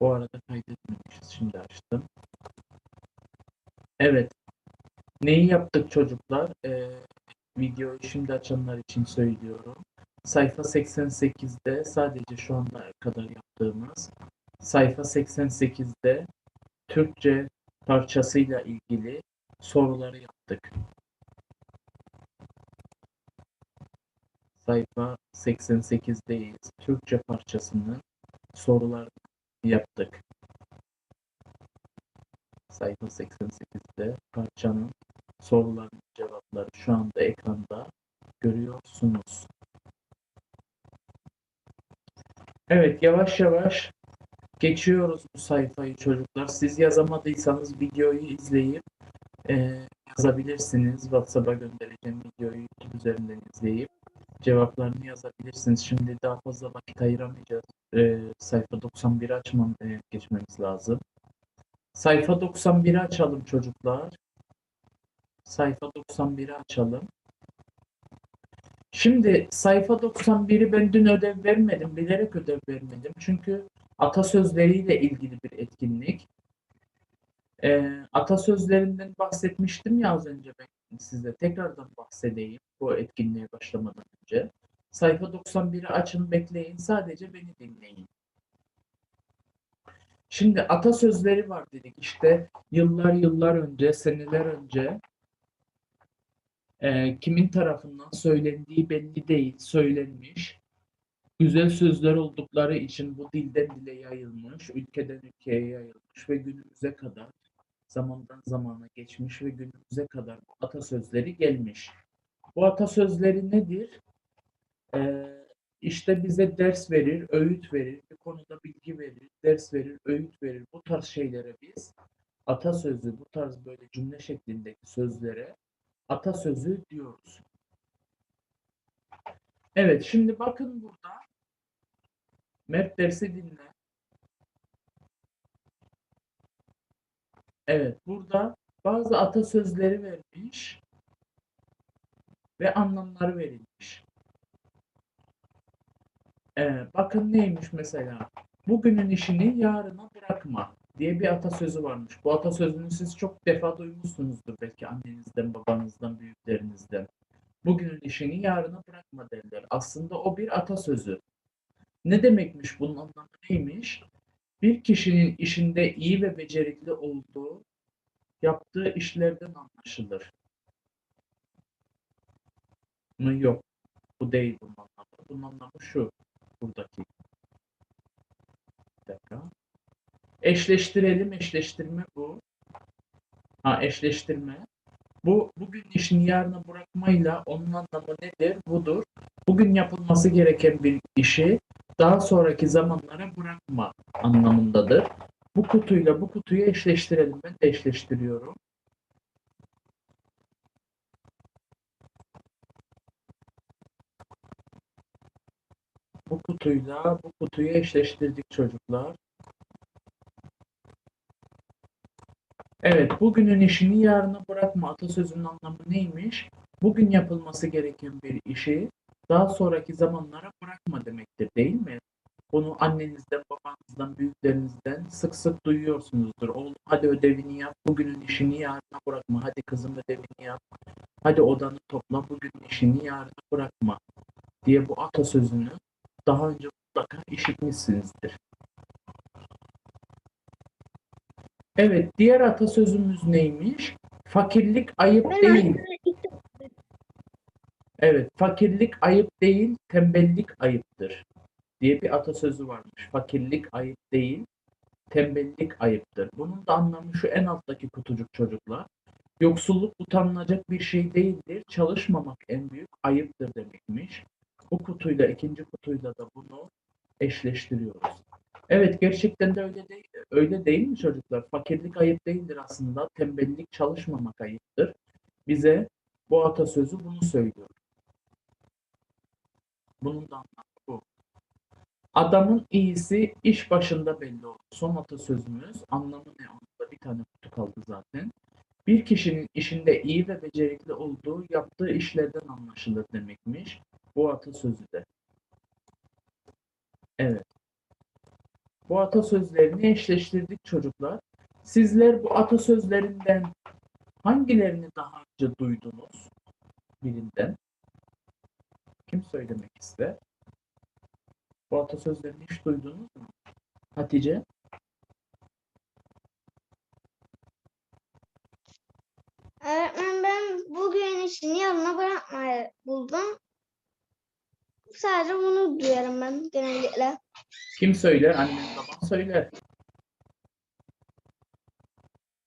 Bu arada kaydetmemişiz. Şimdi açtım. Evet. Neyi yaptık çocuklar? Ee, videoyu şimdi açanlar için söylüyorum. Sayfa 88'de sadece şu ana kadar yaptığımız sayfa 88'de Türkçe parçasıyla ilgili soruları yaptık. Sayfa 88'deyiz. Türkçe parçasının sorularını yaptık. Sayfa 88'de parçanın sorularının cevapları şu anda ekranda görüyorsunuz. Evet yavaş yavaş geçiyoruz bu sayfayı çocuklar. Siz yazamadıysanız videoyu izleyip e, yazabilirsiniz. WhatsApp'a göndereceğim videoyu üzerinden izleyip cevaplarını yazabilirsiniz. Şimdi daha fazla vakit ayıramayacağız. E, sayfa 91'i açmam e, geçmemiz lazım. Sayfa 91'i açalım çocuklar. Sayfa 91'i açalım. Şimdi sayfa 91'i ben dün ödev vermedim. Bilerek ödev vermedim. Çünkü atasözleriyle ilgili bir etkinlik. Ee, atasözlerinden bahsetmiştim ya az önce ben size. Tekrardan bahsedeyim bu etkinliğe başlamadan önce. Sayfa 91'i açın bekleyin. Sadece beni dinleyin. Şimdi atasözleri var dedik işte yıllar yıllar önce, seneler önce e, kimin tarafından söylendiği belli değil, söylenmiş. Güzel sözler oldukları için bu dilden dile yayılmış, ülkeden ülkeye yayılmış ve günümüze kadar zamandan zamana geçmiş ve günümüze kadar bu atasözleri gelmiş. Bu atasözleri nedir? Ee, işte bize ders verir, öğüt verir, bir konuda bilgi verir, ders verir, öğüt verir. Bu tarz şeylere biz atasözü, bu tarz böyle cümle şeklindeki sözlere atasözü diyoruz. Evet, şimdi bakın burada. Mert dersi dinle. Evet, burada bazı atasözleri vermiş ve anlamları verilmiş. Ee, bakın neymiş mesela? Bugünün işini yarına bırakma diye bir atasözü varmış. Bu atasözünü siz çok defa duymuşsunuzdur belki annenizden, babanızdan, büyüklerinizden. Bugünün işini yarına bırakma derler. Aslında o bir atasözü. Ne demekmiş bunun anlamı neymiş? Bir kişinin işinde iyi ve becerikli olduğu yaptığı işlerden anlaşılır. Mı yok. Bu değil bunun anlamı. Bunun anlamı şu. Buradaki. Bir dakika. Eşleştirelim. Eşleştirme bu. Ha eşleştirme. Bu bugün işini yarına bırakmayla onun anlamı nedir? Budur. Bugün yapılması gereken bir işi daha sonraki bırakma anlamındadır. Bu kutuyla bu kutuyu eşleştirelim. Ben de eşleştiriyorum. Bu kutuyla bu kutuyu eşleştirdik çocuklar. Evet, bugünün işini yarına bırakma atasözünün anlamı neymiş? Bugün yapılması gereken bir işi daha sonraki zamanlara bırakma demektir değil mi? Bunu annenizden, babanızdan, büyüklerinizden sık sık duyuyorsunuzdur. Oğlum hadi ödevini yap, bugünün işini yarına bırakma. Hadi kızım ödevini yap, hadi odanı topla, bugünün işini yarına bırakma diye bu atasözünü daha önce mutlaka işitmişsinizdir. Evet, diğer atasözümüz neymiş? Fakirlik ayıp değil. Evet, fakirlik ayıp değil, tembellik ayıptır diye bir atasözü varmış. Fakirlik ayıp değil, tembellik ayıptır. Bunun da anlamı şu en alttaki kutucuk çocuklar. Yoksulluk utanılacak bir şey değildir. Çalışmamak en büyük ayıptır demekmiş. Bu kutuyla ikinci kutuyla da bunu eşleştiriyoruz. Evet gerçekten de öyle değil, öyle değil mi çocuklar? Fakirlik ayıp değildir aslında. Tembellik çalışmamak ayıptır. Bize bu atasözü bunu söylüyor. Bunun da anlamı. Adamın iyisi iş başında belli olur. Son atasözümüz anlamı ne? Onda bir tane kutu kaldı zaten. Bir kişinin işinde iyi ve becerikli olduğu yaptığı işlerden anlaşılır demekmiş. Bu atasözü de. Evet. Bu atasözlerini eşleştirdik çocuklar. Sizler bu atasözlerinden hangilerini daha önce duydunuz? Birinden. Kim söylemek ister? Bu atasözlerini hiç duydunuz mu? Hatice? Öğretmen ben bugün işini yarına bırakmayı buldum. Sadece bunu duyarım ben genellikle. Kim söyler? Annen baban söyler.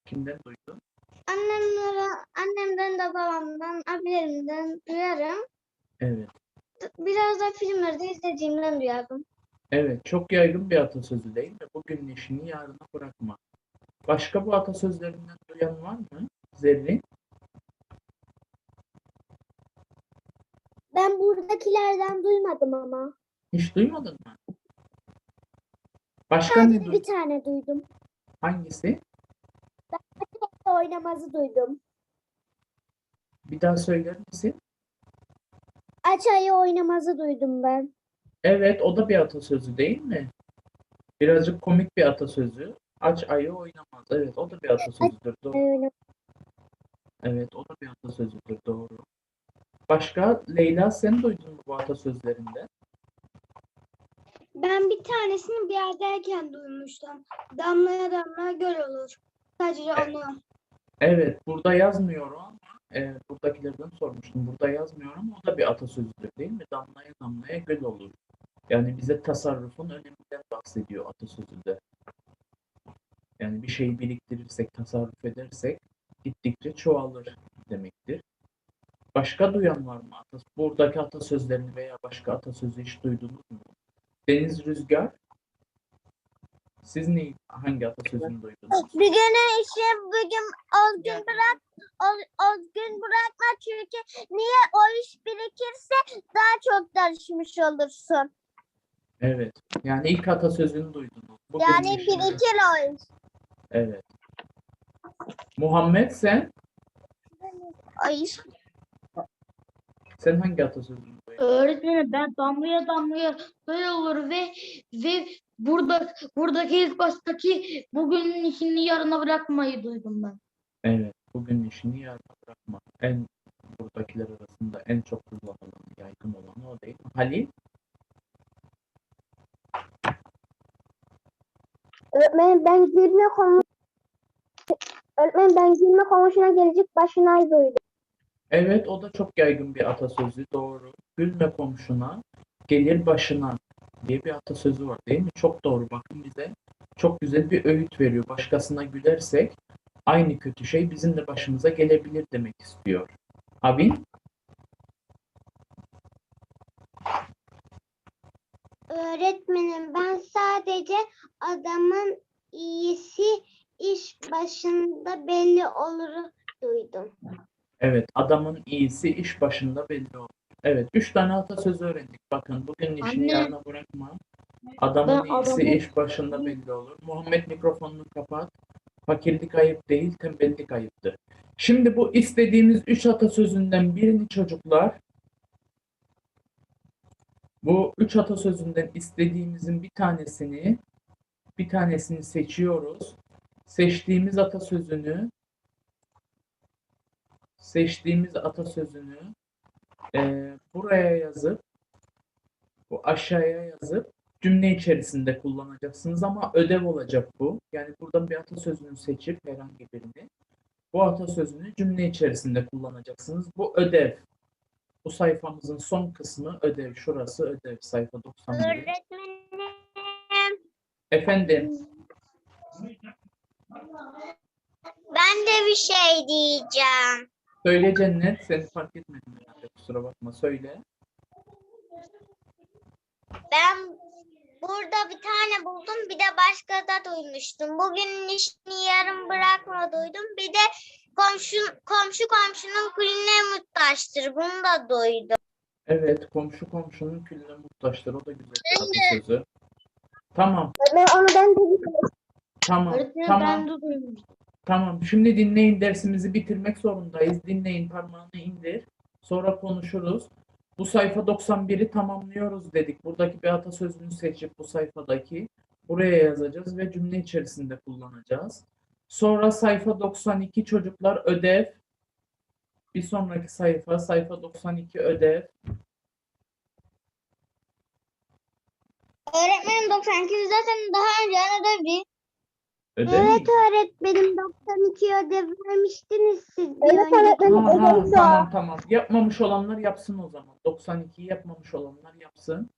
Kimden duydun? Annemlere, annemden de babamdan, abilerimden duyarım. Evet. Biraz da filmlerde izlediğimden duyarım. Evet, çok yaygın bir atasözü değil mi? Bugünün işini yarına bırakma. Başka bu atasözlerinden duyan var mı? Zerrin? Ben buradakilerden duymadım ama. Hiç duymadın mı? Başka ne duydun? tane duydum. Hangisi? Oynamazı duydum. Bir daha söyler misin? Aç ayı oynamazı duydum ben. Evet, o da bir atasözü değil mi? Birazcık komik bir atasözü. Aç ayı oynamaz. Evet, o da bir atasözüdür. Doğru. Evet, o da bir atasözüdür. Doğru. Başka? Leyla sen duydun mu bu atasözlerinde? Ben bir tanesini bir yerdeyken duymuştum. Damlaya damlaya göl olur. Sadece onu. Evet, burada yazmıyor ama e, buradakilerden sormuştum. Burada yazmıyor ama o da bir atasözüdür değil mi? Damlaya damlaya göl olur. Yani bize tasarrufun öneminden bahsediyor atasözünde. Yani bir şeyi biriktirirsek, tasarruf edersek gittikçe çoğalır demektir. Başka duyan var mı? Buradaki atasözlerini veya başka atasözü hiç duydunuz mu? Deniz Rüzgar, siz ne, hangi atasözünü duydunuz? Bir gün işi bugün o gün bırak o, o gün bırakma çünkü niye o iş birikirse daha çok çalışmış olursun. Evet. Yani ilk atasözünü duydunuz. Bugün Yani birikir o iş. Evet. Muhammed sen? O iş. Sen hangi atasözünü duydun? Öğretmenim ben damlaya damlaya böyle olur ve ve burada buradaki ilk baştaki bugünün işini yarına bırakmayı duydum ben. Evet. Bugün işini yarına bırakma. En buradakiler arasında en çok kullanılan, yaygın olan o değil mi? Halil? Öğretmenim ben gülme konuş Öğretmenim ben gülme komşuna gelecek başına duydum. Evet, o da çok yaygın bir atasözü. Doğru. Gülme komşuna, gelir başına diye bir atasözü var değil mi? Çok doğru. Bakın bize çok güzel bir öğüt veriyor. Başkasına gülersek aynı kötü şey bizim de başımıza gelebilir demek istiyor. Abin? Öğretmenim ben sadece adamın iyisi iş başında belli olur duydum. Evet, adamın iyisi iş başında belli olur. Evet, üç tane atasözü öğrendik. Bakın bugün işini Anne. yarına bırakma. Adamın Ben iyisi adamı- iş başında belli olur. Muhammed mikrofonunu kapat. Fakirlik ayıp değil, tembellik ayıptır. Şimdi bu istediğimiz üç atasözünden birini çocuklar bu üç atasözünden istediğimizin bir tanesini bir tanesini seçiyoruz. Seçtiğimiz atasözünü seçtiğimiz atasözünü eee, buraya yazıp bu aşağıya yazıp cümle içerisinde kullanacaksınız ama ödev olacak bu. Yani buradan bir atasözünü seçip herhangi birini bu atasözünü cümle içerisinde kullanacaksınız. Bu ödev. Bu sayfamızın son kısmı ödev. Şurası ödev. Sayfa 91. Öğretmenim Efendim. ben de bir şey diyeceğim. Söyle Cennet. Seni fark etmedim herhalde. Kusura bakma. Söyle. Ben burada bir tane buldum bir de başka da duymuştum. Bugün işini yarım bırakma duydum. Bir de komşu komşu komşunun külüne muhtaçtır. Bunu da duydum. Evet. Komşu komşunun külüne muhtaçtır. O da güzel bir atasözü. Tamam. Ben onu ben de Tamam. Öğretmenim Tamam. ben de duymuştum. Tamam. Şimdi dinleyin dersimizi bitirmek zorundayız. Dinleyin parmağını indir. Sonra konuşuruz. Bu sayfa 91'i tamamlıyoruz dedik. Buradaki bir atasözünü seçip bu sayfadaki Buraya yazacağız ve cümle içerisinde kullanacağız. Sonra sayfa 92 çocuklar ödev. Bir sonraki sayfa sayfa 92 ödev. Öğretmenim 92 zaten daha önce ödevdi. Ödev mi? öğretmenim 92 ödev vermiştiniz siz. Evet öğretmenim Aha, ödev tamam tamam. Yapmamış olanlar yapsın o zaman. 92'yi yapmamış olanlar yapsın.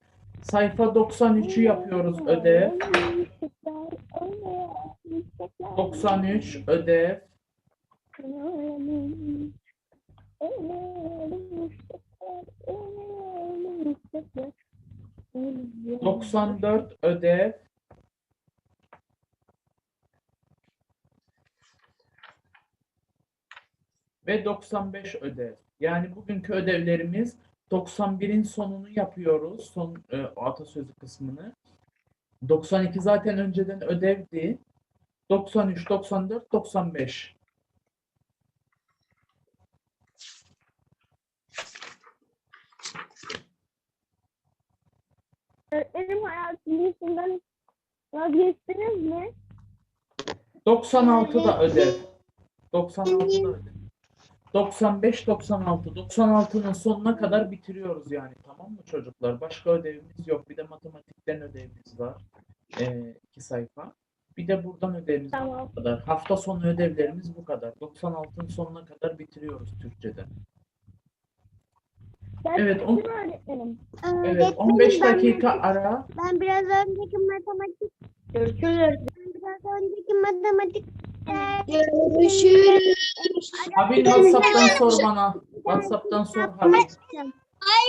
Sayfa 93'ü yapıyoruz ödev. 93 ödev. 94 ödev. Ve 95 ödev. Yani bugünkü ödevlerimiz 91'in sonunu yapıyoruz. Son e, atasözü kısmını. 92 zaten önceden ödevdi. 93, 94, 95. Öğretmenim hayat bilgisinden vazgeçtiniz mi? 96 da ödev. 96 da ödev. 95, 96. 96'nın sonuna kadar bitiriyoruz yani. Tamam mı çocuklar? Başka ödevimiz yok. Bir de matematikten ödevimiz var. Ee, iki sayfa. Bir de buradan ödevimiz var. Tamam. Bu kadar. Hafta sonu ödevlerimiz bu kadar. 96'ın sonuna kadar bitiriyoruz Türkçe'de. Evet, on- öğretmenim. Evet, 15 dakika ara. Ben biraz önceki matematik, Görüşürüz. ben biraz önceki matematik Görüşürüz. Abi WhatsApp'tan sor bana. WhatsApp'tan sor Habib. Ay